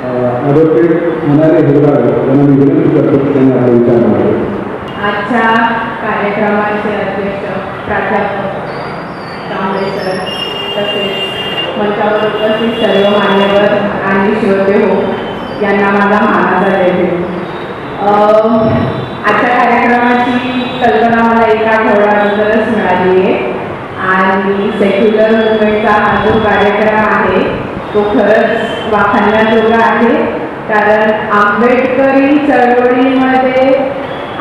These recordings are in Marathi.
ॲडव्होकेट म्हणाले हेरगावे त्यांना मी विनंती करतो की त्यांनी हा विचार मांडावे आजच्या कार्यक्रमाचे अध्यक्ष प्राध्यापक कांबळे सर तसेच मंचावर उपस्थित सर्व मान्यवर आणि श्रोते हो यांना माझा मानाचा देते आजच्या कार्यक्रमाची कल्पना मला एका आठवड्यानंतरच मिळाली आहे. आणि सेक्युलर मुवमेंटचा हा जो कार्यक्रम आहे तो खरंच वाखाणण्याजोगा आहे. कारण आंबेडकरी चळवळीमध्ये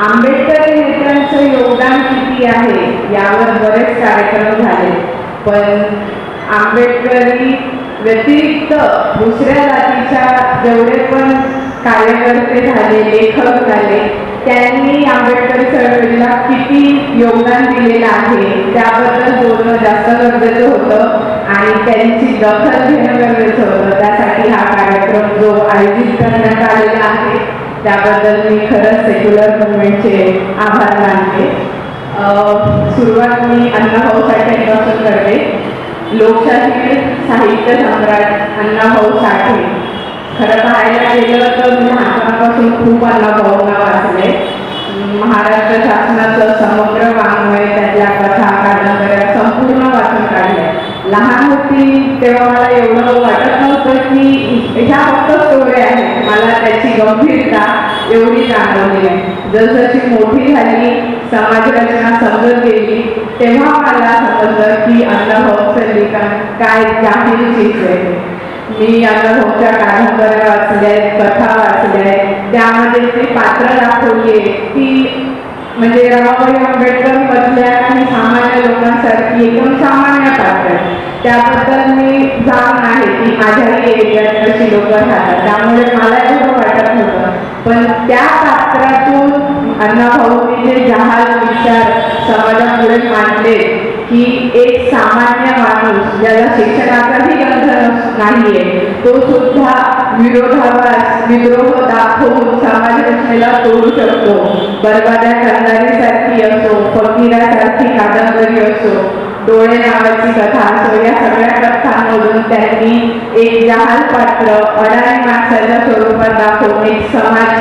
आंबेडकरी नेत्यांचं योगदान किती आहे यावर बरेच कार्यक्रम झाले. पण आंबेडकरी व्यतिरिक्त दुसऱ्या जातीच्या जेवढे कार्यकर्ते झाले लेखक झाले त्यांनी आंबेडकर चळवळीला किती योगदान दिलेलं आहे त्याबद्दल बोलणं जास्त गरजेचं होतं आणि त्यांची दखल घेणं गरजेचं होतं. त्यासाठी हा कार्यक्रम जो आयोजित करण्यात आलेला आहे त्याबद्दल मी खरंच सेक्युलर मुवमेंटचे आभार मानते. सुरुवात मी अण्णाभाऊ साठेपासून करते. लोकशाही साहित्य सम्राट अण्णाभाऊ साठे खरं पाहायला गेलं तर मी लहानपणापासून खूप अण्णाभाऊंना वाचले. महाराष्ट्र शासनाचं समग्र वाङ्मय त्यातल्या कथा कादंबऱ्या संपूर्ण वाचून काढल्या. लहान होती तेव्हा मला एवढं वाटत नव्हतं की ह्या फक्त स्टोरी आहे मला त्याची गंभीरता एवढी जाणवली आहे जसजशी मोठी झाली समाजरचना समजत गेली तेव्हा मला समजलं की अण्णाभाऊचं लिखाण काय जाहीर चीज आहे मी अनुभवच्या कादंबऱ्या वाचल्या आहेत कथा वाचल्या आहेत त्यामध्ये ती पात्र दाखवली ती म्हणजे रमाबाई आंबेडकर मधल्या आणि सामान्य लोकांसारखी एकदम सामान्य पात्र. त्याबद्दल मी जाण आहे की माझ्याही एरियात कशी लोक राहतात. त्यामुळे मला एवढं वाटत होतं पण त्या पात्रातून अण्णाभाऊंनी जे जहाल विचार समाजापुढे मांडले की एक सामान्य माणूस ज्याला शिक्षणाचाही गंध नाहीये. तो सुद्धा विरोधाभास विद्रोह दाखवून समाज रचनेला तोडू शकतो. बरबाद्या कंदारीसारखी असो फकीरासारखी कादंबरी असो डोळे नावाची कथा असो या सगळ्या कथांमधून त्यांनी एक जहाल पात्र अडाणी माणसाच्या स्वरूपात दाखवून एक समाज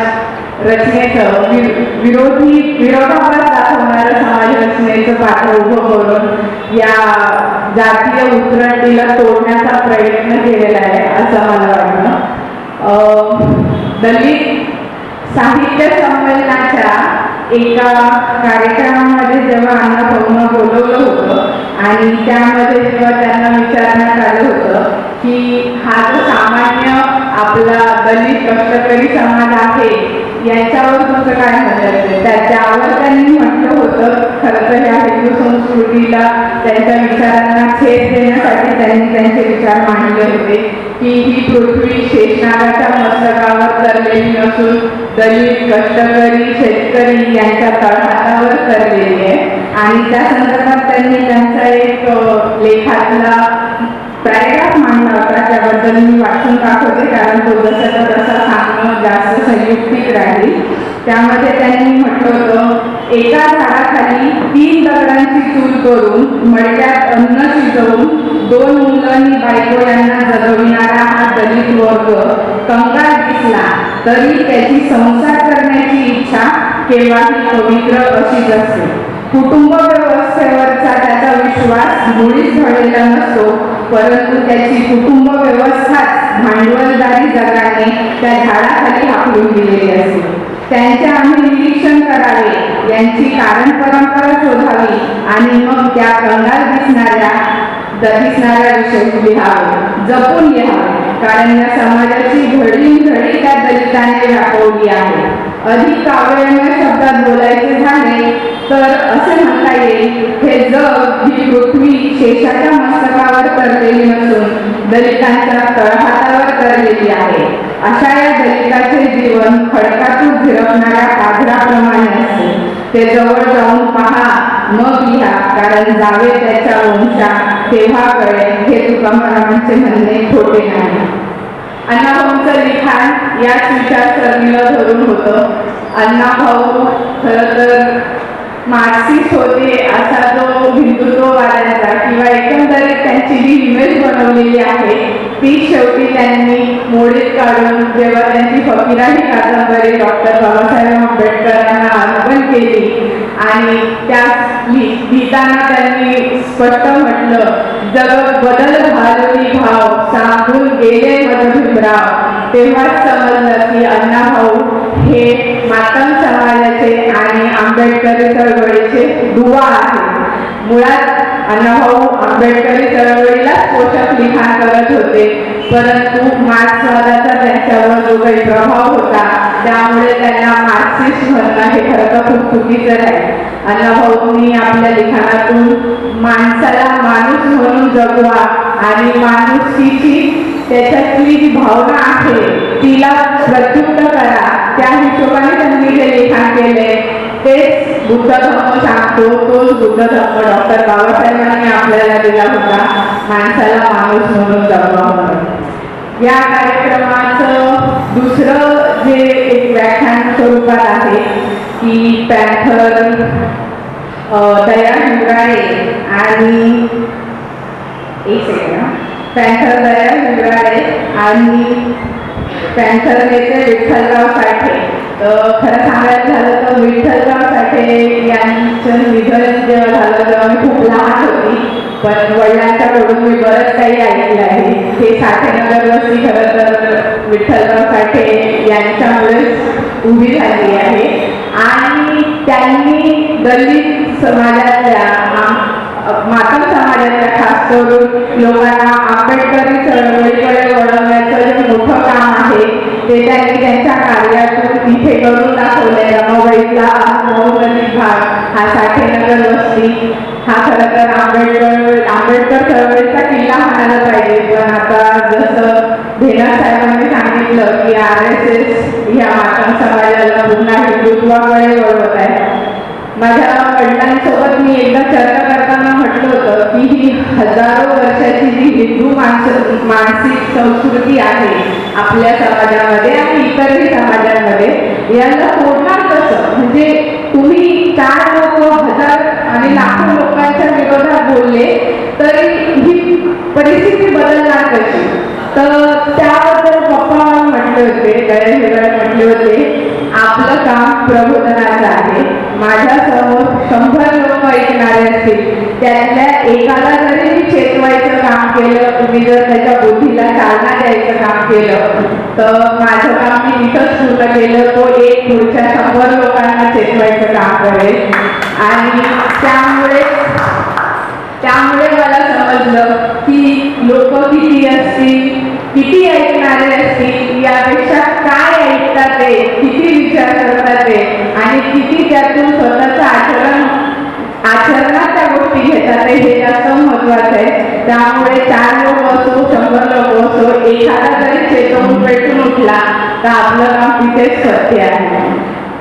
रचनेचं विरोधी विरोधाभास दाखवणारं समाज रचनेचं पात्र उभं करून या जातीय उतरंडीला तोडण्याचा प्रयत्न केलेला आहे असं मला वाटतं. दलित साहित्य संमेलनाच्या एका कार्यक्रमामध्ये जेव्हा अण्णा भाऊनं बोलवलं होतं आणि त्यामध्ये जेव्हा त्यांना विचारण्यात आलं होतं की हा जो सामान्य आपला दलित कष्टकरी समाज आहे याच्यावर तुमचं काय म्हणायचं त्याच्यावर त्यांनी म्हटलं होतं खरं तर ह्या हिंदू संस्कृतीला त्यांच्या विचारांना छेद देण्यासाठी त्यांनी त्यांचे विचार मांडले होते की ही पृथ्वी शेषनागाच्या मस्तकावर तरलेली नसून दलित कष्टकरी शेतकरी यांच्या तळहातावर तरलेली आहे. आणि त्या संदर्भात त्यांनी त्यांचा एक लेखातला त्याबद्दल मी वाचून दाखवते कारण तो जसं तसा सांगणं जास्त संयुक्तिक राहील. त्यामध्ये त्यांनी म्हटलं होतं एका झाडाखाली तीन दगडांची चूल करून मडक्यात अन्न शिजवून दोन मुलं आणि बायको यांना जगविणारा हा दलित वर्ग कंगाल दिसला तरी त्याची संसार करण्याची इच्छा केव्हाही पवित्र अशीच असते. कुटुंब श्वास मुळीच झालेला नसतो परंतु त्याची कुटुंब व्यवस्थाच भांडवलदारी जगाने त्या झाडाखाली हाकलून दिलेली असते त्यांचे आम्ही निरीक्षण करावे यांची कारण परंपरा शोधावी आणि मग त्या कंगाल दिसणाऱ्या दिसणाऱ्या विषयी लिहावे जपून लिहावे. कारण या समाजाची घडी घडी त्या दलितांनी व्यापवली आहे. अधिक काव्यमय शब्दात बोलायचे झाले तर असे म्हणता येईल हे जग ही पृथ्वी शेषाच्या मस्तकावर करलेली नसून दलितांच्या तळहातावर करलेली आहे. अशा या दलिताचे जीवन खडकातून फिरवणाऱ्या पाझराप्रमाणे असते ते जवळ जाऊन पहा मग लिहा कारण जावे त्याच्या वंशा तेव्हा कळेल हे तुकारामांचे म्हणणे खोटे नाही. अण्णाभाऊंचं लिखाण याच विचारसरणीला धरून होतं. अण्णाभाऊ खरं तर मार्क्सिस्ट होते असा जो हिंदुत्ववाद्यांचा किंवा एकंदरीत त्यांची जी इमेज बनवलेली आहे ती शेवटी त्यांनी मोडीत काढून जेव्हा त्यांची फकीराही कादंबरी डॉक्टर बाबासाहेब आंबेडकरांना अर्पण केली आणि त्या लिहिताना त्यांनी स्पष्ट म्हटलं जग बदल भारती भाव सांगून गेले मधुभीमराव तेव्हाच समजलं की अण्णाभाऊ हे मातम समाजाचे आणि आंबेडकरी चळवळीचे दुवा आहे मुळात अण्णाभाऊ आंबेडकरी चळवळीला पोषक लिखाण करत होते. परंतु मार्क्सवादाचा त्यांच्यावर जो काही प्रभाव होता त्यामुळे त्यांना मार्क्सिस्ट म्हणणं हे खरं तर खूप चुकीचं आहे अण्णाभाऊंनी आपल्या लिखाणातून माणसाला माणूस म्हणून जगवा आणि माणुसकीची त्याच्यातली जी भावना आहे तिला प्रत्युक्त करा. त्या हिशोबाने त्यांनी ते लिखाण केले तेच बुद्ध धर्म सांगतो तोच बुद्ध धर्म डॉक्टर बाबासाहेबांनी आपल्याला दिला होता. माणसाला माणूस म्हणून जगवा म्हणून. या कार्यक्रमाचं दुसरं जे एक व्याख्यान स्वरूपात आहे की पॅन्थर दया हिंगराळे आणि एक सेकंड हा. दया हिंगराळे आणि पॅन्थर नेते विठ्ठलराव साठे. तर खरं सांगायचं झालं तर विठ्ठलराव साठे यांचं निधन जेव्हा झालं तेव्हा मी खूप लहान होती. पण वडिलांच्याकडून मी बरंच काही ऐकलं आहे. हे साठेनगर वस्ती खरं तर विठ्ठलराव साठे यांच्यामुळेच उभी झाली आहे. आणि त्यांनी दलित समाजातल्या मातम समाजाच्या खास करून लोकांना आंबेडकरी चळवळीकडे वळवण्याचं जे मोठं काम आहे. ते त्यांनी त्यांच्या कार्यातून इथे करून दाखवले रमाबाईचा मौनदी भाग. हा साठेनगर वस्ती. हा खरं तर आंबेडकर आंबेडकर चळवळीचा किल्ला म्हणायला पाहिजे. पण आता जसं भेना साहेबांनी सांगितलं की आर एस एस ह्या मातम समाजाला पुन्हा हिंदुत्वाकडे वळवत आहे. माझ्या वडिलांसोबत मी एकदा चर्चा म्हटलं होतं की ही हजारो वर्षाची जी हिंदू माणस मानसिक संस्कृती आहे आपल्या समाजामध्ये आणि इतरही समाजांमध्ये याला तोडणार कसं म्हणजे तुम्ही चार लोक हजार आणि लाखो लोकांच्या विरोधात बोलले तरी ही परिस्थिती बदलणार कशी? तर त्याबद्दल पप्पा म्हटले होते गणेश म्हटले होते आपलं काम प्रबोधनाचं आहे. माझ्यासमोर शंभर लोक ऐकणारे त्यातल्या एकाला जरी मी चेतवायचं काम केलं मी जर त्याच्या बुद्धीला चालना द्यायचं काम केलं तर माझं काम मी इथंच पूर्ण केलं तो एक पुढच्या शंभर लोकांना चेतवायचं काम करेल. आणि त्यामुळे त्यामुळे मला समजलं की लोक किती असतील किती ऐकणारे असतील यापेक्षा काय ऐकतात ते किती विचार करतात ते आणि किती त्यातून स्वतःचं आचरण आचरणात त्या हे जास्त महत्वाचं आहे. त्यामुळे चार लोक असो शंभर लोक असो एखादा जरी चेतवून पेटून उठला तर आपलं काम तिथेच सत्य आहे.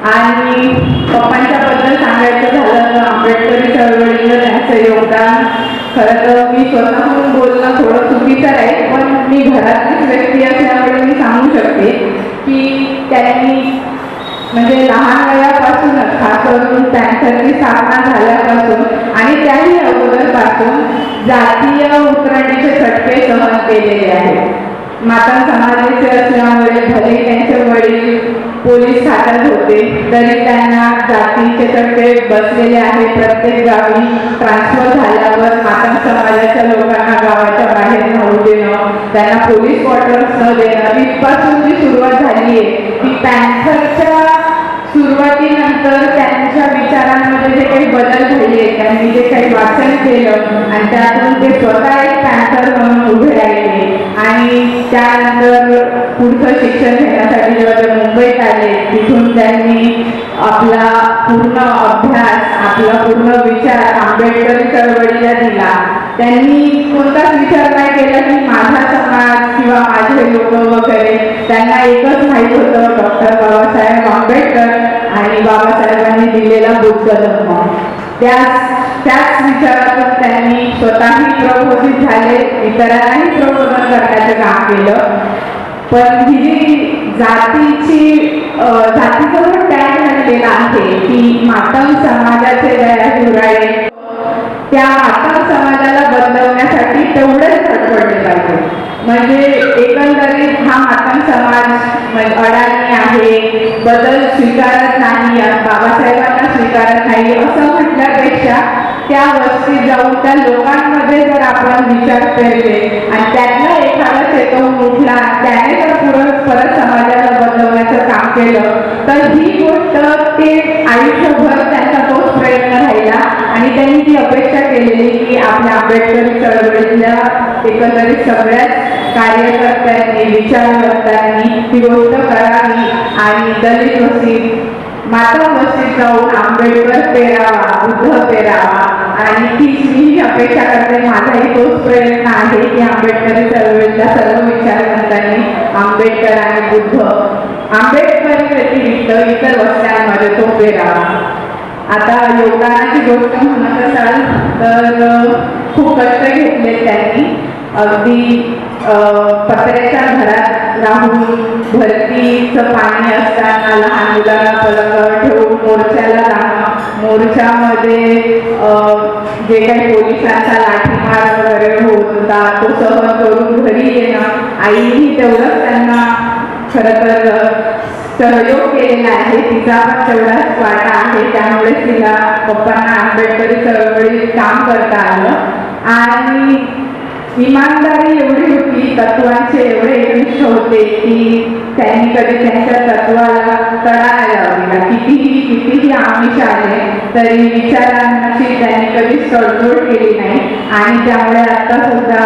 आणि पप्पांच्या बद्दल सांगायचं झालं तर आंबेडकरी चळवळीला त्यांचं योगदान खरं तर मी स्वतःहून बोलणं थोडं चुकीचं आहे पण मी घरातलीच व्यक्ती असल्यामुळे मी सांगू शकते की त्यांनी म्हणजे लहान वयापासूनच खास करून पॅन्थरची स्थापना झाल्यापासून आणि त्याही अगोदरपासून जातीय उतरणीचे चटके सहन केलेले आहेत. माता समाजाचे असल्यामुळे भले त्यांचे वडील पोलीस खात्यात होते तरी त्यांना जातीचे चटके बसलेले आहे प्रत्येक गावी ट्रान्सफर झाल्यावर माता समाजाच्या लोकांना गावाच्या बाहेर राहू देणं त्यांना पोलीस क्वार्टर्स न देणं इथपासून जी सुरुवात झाली आहे ती पॅन्थरच्या तर त्यांच्या विचारांमध्ये जे काही बदल झाले त्यांनी जे काही वाचन केलं आणि त्यातून ते स्वतः एक पॅन्थर म्हणून उभे राहिले. आणि त्यानंतर पुढचं शिक्षण घेण्यासाठी जेव्हा ते मुंबईत आले तिथून त्यांनी आपला पूर्ण अभ्यास आपला पूर्ण विचार आंबेडकर चळवळीला दिला. त्यांनी कोणताच विचार नाही केला की माझा समाज किंवा माझे लोक वगैरे त्यांना एकच माहीत होतं डॉक्टर बाबा दिलेला बुद्ध धर्म त्याच त्याच विचारातून त्यांनी स्वतःही प्रबोधित झाले इतरांनाही प्रबोधन करण्याचं काम केलं. पण ही जी जातीची अं, जातीचं पण टॅग केला आहे की मातम समाजाचे दया हिवराळे त्या मातम समाजाला बदलवण्यासाठी तेवढंच म्हणजे एकंदरीत हा मातंग समाज म्हणजे अडाणी आहे बदल स्वीकारत नाही बाबासाहेबांना स्वीकारत नाही असं म्हटल्यापेक्षा त्या वस्तीत जाऊन त्या लोकांमध्ये जर आपण विचार केले आणि त्यातला एखादा चेतवून उठला त्याने तर पुढं परत समाजाला बदलवण्याचं काम केलं. तर ही गोष्ट ते आयुष्यभर त्यांचा तोच प्रयत्न राहिला आणि त्यांनी ती अपेक्षा केलेली की आपल्या आंबेडकरी चळवळीतल्या एकंदरीत सगळ्याच कार्यकर्त्यांनी विचारकर्त्यांनी ही गोष्ट करावी आणि दलित वस्तीत माता वस्तीत जाऊन आंबेडकर पेरावा बुद्ध पेरावा आणि तीच मी ही अपेक्षा करते माझाही तोच प्रयत्न आहे की आंबेडकरी चळवळीतल्या सर्व विचारवंतांनी आंबेडकर आणि बुद्ध आंबेडकर व्यतिरिक्त इतर वस्त्यांमध्ये तो पेरावा. आता योगदानाची गोष्ट म्हणत असाल तर खूप कष्ट घेतले त्यांनी. अगदी पत्र्याच्या घरात राहून भरतीचं पाणी असताना लहान मुलाला पलंगावर ठेवून मोर्चाला मोर्चामध्ये जे काही पोलिसांचा लाठीमार वगैरे होत होता तो सहन करून घरी येणं आईही तेवढंच त्यांना खरं तर सहयोग केलेला आहे. तिचा पण तेवढाच वाटा आहे. त्यामुळे तिला पप्पांना आंबेडकरी चळवळीत काम करता आलं. आणि इमानदारी एवढी होती तत्वांचे एवढे एकनिष्ठ होते की त्यांनी कधी त्यांच्या तत्वाला तडा लावला कितीही कितीही आमिष आले तरी विचारांची त्यांनी कधीच तडजोड केली नाही. आणि त्यामुळे आता सुद्धा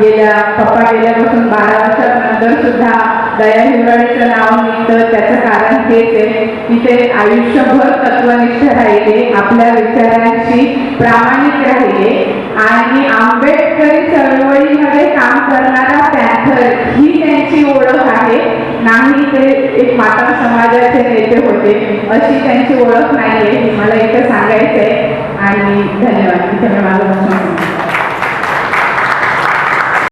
गेल्या पप्पा गेल्यापासून बारा वर्षानंतर सुद्धा दया हिवाळीचं नाव निघतं. त्याचं कारण हेच आहे की ते आयुष्यभर तत्वनिष्ठ राहिले आपल्या विचारांशी प्रामाणिक राहिले. आणि आंबे शेतकरी चळवळीमध्ये काम करणारा पॅथर ही त्यांची ओळख आहे. नाही ते एक माता समाजाचे नेते होते. अशी त्यांची ओळख नाही आहे मला इथं सांगायचं आहे आणि धन्यवाद. धन्यवाद.